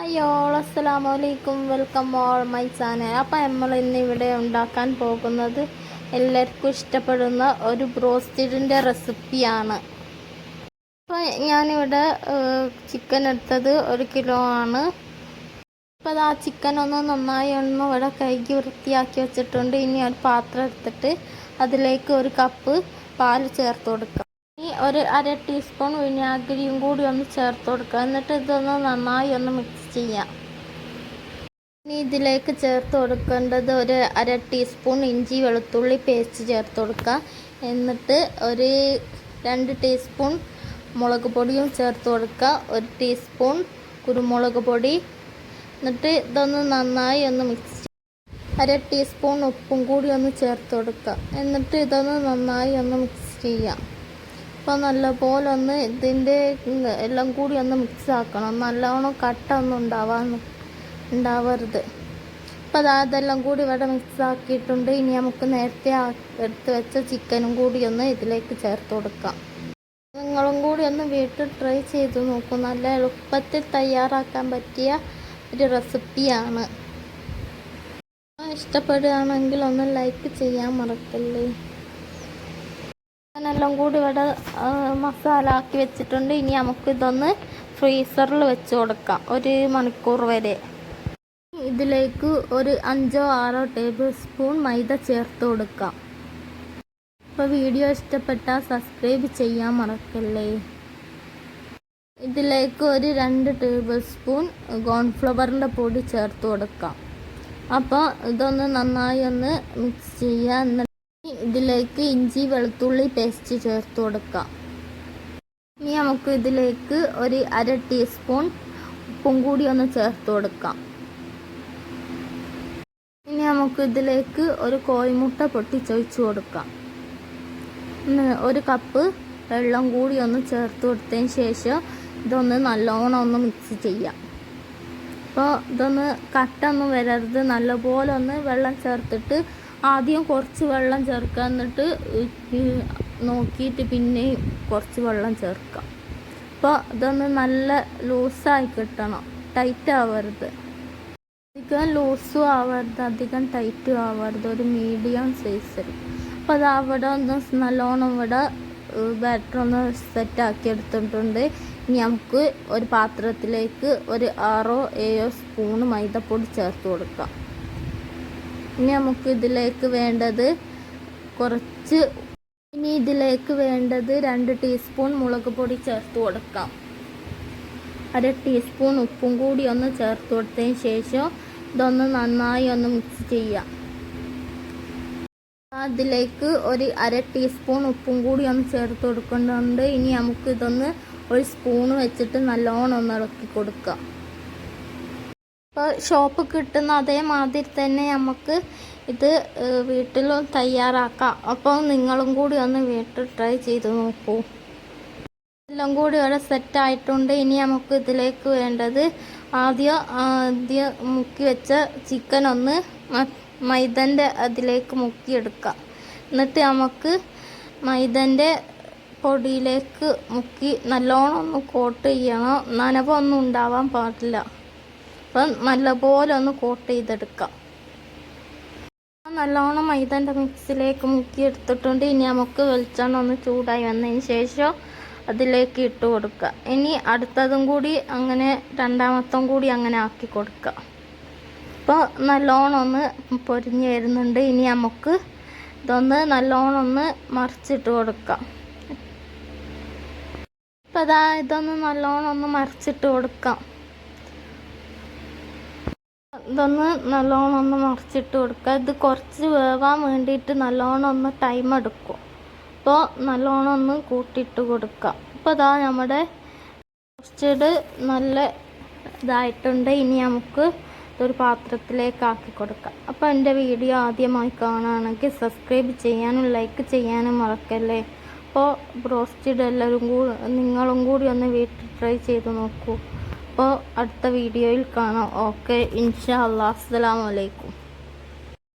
അയ്യോ അസ്സലാമു അലൈക്കും. Welcome all my channel. അപ്പം നമ്മൾ ഇന്ന് ഇവിടെ ഉണ്ടാക്കാൻ പോകുന്നത് എല്ലാവർക്കും ഇഷ്ടപ്പെടുന്ന ഒരു ബ്രോസ്റ്റഡിന്റെ റെസിപ്പിയാണ്. അപ്പോൾ ഞാനിവിടെ ചിക്കൻ എടുത്തത് ഒരു കിലോ ആണ്. അപ്പോൾ ആ ചിക്കൻ ഒന്ന് നന്നായി ഒന്ന് ഇവിടെ കഴുകി വൃത്തിയാക്കി വെച്ചിട്ടുണ്ട്. ഇനി ഒരു പാത്രം എടുത്തിട്ട് അതിലേക്ക് ഒരു കപ്പ് പാൽ ചേർത്ത് കൊടുക്കുക ഇനി ഒരു അര ടീസ്പൂൺ വിനാഗിരിയും കൂടി ഒന്ന് ചേർത്ത് കൊടുക്കുക. എന്നിട്ട് ഇതൊന്ന് നന്നായി ഒന്ന് മിക്സ് ചെയ്യാം. ഇനി ഇതിലേക്ക് ചേർത്ത് കൊടുക്കേണ്ടത് ഒരു അര ടീസ്പൂൺ ഇഞ്ചി വെളുത്തുള്ളി പേസ്റ്റ് ചേർത്ത് കൊടുക്കുക. എന്നിട്ട് ഒരു രണ്ട് ടീസ്പൂൺ മുളക് പൊടിയും ചേർത്ത് കൊടുക്കുക. ഒരു ടീസ്പൂൺ കുരുമുളക് പൊടി. എന്നിട്ട് ഇതൊന്ന് നന്നായി ഒന്ന് മിക്സ് അര ടീസ്പൂൺ ഉപ്പും കൂടി ഒന്ന് ചേർത്ത് കൊടുക്കുക. എന്നിട്ട് ഇതൊന്ന് നന്നായി ഒന്ന് മിക്സ് ചെയ്യാം. അപ്പോൾ നല്ലപോലെ ഒന്ന് ഇതിന്റെ എല്ലാം കൂടി ഒന്ന് മിക്സ് ആക്കണം നല്ലവണ്ണം കട്ട ഒന്നും ഉണ്ടാവാൻ ഉണ്ടാവരുത്. അപ്പോൾ അത് അതെല്ലാം കൂടി ഇവിടെ മിക്സ് ആക്കിയിട്ടുണ്ട് ഇനി നമുക്ക് നേരത്തെ എടുത്ത് വെച്ച ചിക്കനും കൂടി ഒന്ന് ഇതിലേക്ക് ചേർത്ത് കൊടുക്കാം. നിങ്ങളും കൂടി ഒന്ന് വീട്ടിൽ ട്രൈ ചെയ്ത് നോക്കും. നല്ല എളുപ്പത്തിൽ തയ്യാറാക്കാൻ പറ്റിയ ഒരു റെസിപ്പിയാണ്. ഇഷ്ടപ്പെടുകയാണെങ്കിൽ ഒന്ന് ലൈക്ക് ചെയ്യാൻ മറക്കല്ലേ? ഞാനെല്ലാം കൂടി ഇവിടെ മസാല ആക്കി വെച്ചിട്ടുണ്ട്. ഇനി നമുക്ക് ഇതൊന്ന് ഫ്രീസറിൽ വെച്ച് കൊടുക്കാം. ഒരു മണിക്കൂർ വരെ. ഇതിലേക്ക് ഒരു അഞ്ചോ ആറോ ടേബിൾ സ്പൂൺ മൈദ ചേർത്ത് കൊടുക്കാം. അപ്പോൾ വീഡിയോ ഇഷ്ടപ്പെട്ടാൽ സബ്സ്ക്രൈബ് ചെയ്യാൻ മറക്കല്ലേ? ഇതിലേക്ക് ഒരു രണ്ട് ടേബിൾ സ്പൂൺ കോൺഫ്ലവറിന്റെ പൊടി ചേർത്ത് കൊടുക്കാം. അപ്പോൾ ഇതൊന്ന് നന്നായി ഒന്ന് മിക്സ് ചെയ്യുക ഇതിലേക്ക് ഇഞ്ചി വെളുത്തുള്ളി പേസ്റ്റ് ചേർത്ത് കൊടുക്കാം. ഇനി നമുക്ക് ഇതിലേക്ക് ഒരു അര ടീസ്പൂൺ ഉപ്പും കൂടി ഒന്ന് ചേർത്ത് കൊടുക്കാം. ഇനി നമുക്ക് ഇതിലേക്ക് ഒരു കോഴിമുട്ട പൊട്ടിച്ചൊഴിച്ച് കൊടുക്കാം. ഒരു കപ്പ് വെള്ളം കൂടി ഒന്ന് ചേർത്ത് കൊടുത്തതിന് ശേഷം ഇതൊന്ന് നല്ലോണം ഒന്ന് മിക്സ് ചെയ്യാം. അപ്പോൾ ഇതൊന്ന് കട്ടൊന്നും വരരുത്. നല്ലപോലെ ഒന്ന് വെള്ളം ചേർത്തിട്ട് ആദ്യം കുറച്ച് വെള്ളം ചേർക്കുക. എന്നിട്ട് നോക്കിയിട്ട് പിന്നെയും കുറച്ച് വെള്ളം ചേർക്കാം. അപ്പോൾ ഇതൊന്ന് നല്ല ലൂസായി കിട്ടണം. ടൈറ്റ് ആവരുത്. അധികം ലൂസും ആവരുത്. അധികം ടൈറ്റും ആവരുത്. ഒരു മീഡിയം സൈസിൽ അപ്പോൾ അത് അവിടെ ഒന്ന് നല്ലോണം ഇവിടെ ബാറ്റർ ഒന്ന് സെറ്റാക്കി എടുത്തിട്ടുണ്ട്. ഇനി നമുക്ക് ഒരു പാത്രത്തിലേക്ക് ഒരു ആറോ ഏഴോ സ്പൂൺ മൈദപ്പൊടി ചേർത്ത് കൊടുക്കാം. ഇനി നമുക്ക് ഇതിലേക്ക് വേണ്ടത് കുറച്ച് ഇനി ഇതിലേക്ക് വേണ്ടത് രണ്ട് ടീസ്പൂൺ മുളക് പൊടി ചേർത്ത് കൊടുക്കാം. അര ടീസ്പൂൺ ഉപ്പും കൂടി ഒന്ന് ചേർത്ത് കൊടുത്തതിന് ശേഷം ഇതൊന്ന് നന്നായി ഒന്ന് മിക്സ് ചെയ്യാം. അതിലേക്ക് ഒരു അര ടീസ്പൂൺ ഉപ്പും കൂടി ഒന്ന് ചേർത്ത് കൊടുക്കുന്നുണ്ട്. ഇനി നമുക്ക് ഇതൊന്ന് ഒരു സ്പൂൺ വെച്ചിട്ട് നല്ലോണം ഒന്ന് ഇളക്കി കൊടുക്കാം. ഷോപ്പ് കിട്ടുന്ന അതേമാതിരി തന്നെ നമുക്ക് ഇത് വീട്ടിലും തയ്യാറാക്കാം. അപ്പോൾ നിങ്ങളും കൂടി ഒന്ന് വീട്ടിൽ ട്രൈ ചെയ്ത് നോക്കൂ. എല്ലാം കൂടി ഇവിടെ സെറ്റായിട്ടുണ്ട് ഇനി നമുക്ക് ഇതിലേക്ക് വേണ്ടത് ആദ്യം ആദ്യം മുക്കി വെച്ച ചിക്കൻ ഒന്ന് മൈദന്റെ അതിലേക്ക് മുക്കിയെടുക്കാം. എന്നിട്ട് നമുക്ക് മൈദന്റെ പൊടിയിലേക്ക് മുക്കി നല്ലോണം ഒന്ന് കോട്ട് ചെയ്യണം. നനവൊന്നും ഉണ്ടാവാൻ പാടില്ല. അപ്പം നല്ലപോലെ ഒന്ന് കോട്ട് ചെയ്തെടുക്കാം. നല്ലോണം മൈദന്റെ മിക്സിലേക്ക് മുക്കി എടുത്തിട്ടുണ്ട് ഇനി നമുക്ക് വെളിച്ചെണ്ണ ഒന്ന് ചൂടായി വന്നതിന് ശേഷം അതിലേക്ക് ഇട്ട് കൊടുക്കുക ഇനി അടുത്തതും കൂടി അങ്ങനെ രണ്ടാമത്തും കൂടി അങ്ങനെ ആക്കി കൊടുക്കുക അപ്പോൾ നല്ലോണം ഒന്ന് പൊരിഞ്ഞ് വരുന്നുണ്ട്. ഇനി നമുക്ക് ഇതൊന്ന് നല്ലോണം ഒന്ന് മറിച്ചിട്ട് കൊടുക്കാം. അപ്പോൾ അതാ ഇതൊന്ന് നല്ലോണം ഒന്ന് മറിച്ചിട്ട് കൊടുക്കാം. ഇതൊന്ന് നല്ലോണം ഒന്ന് മറിച്ചിട്ട് കൊടുക്കുക. ഇത് കുറച്ച് വേവാൻ വേണ്ടിയിട്ട് നല്ലോണം ഒന്ന് ടൈം എടുക്കും. അപ്പോൾ നല്ലോണം ഒന്ന് കൂട്ടിയിട്ട് കൊടുക്കുക അപ്പോൾ ഇതാ നമ്മുടെ റോസ്റ്റഡ് നല്ല ഇതായിട്ടുണ്ട്. ഇനി നമുക്ക് ഇതൊരു പാത്രത്തിലേക്ക് ആക്കി കൊടുക്കാം. അപ്പോൾ എന്റെ വീഡിയോ ആദ്യമായി കാണുകയാണെങ്കിൽ സബ്സ്ക്രൈബ് ചെയ്യാനും ലൈക്ക് ചെയ്യാനും മറക്കല്ലേ? അപ്പോൾ റോസ്റ്റഡ് എല്ലാവരും കൂടി നിങ്ങളും കൂടി ഒന്ന് വീട്ടിൽ ട്രൈ ചെയ്ത് നോക്കൂ. അപ്പോൾ അടുത്ത വീഡിയോയിൽ കാണാം. ഓക്കെ ഇൻഷാ അല്ലാ അസ്സലാമു അലൈക്കും.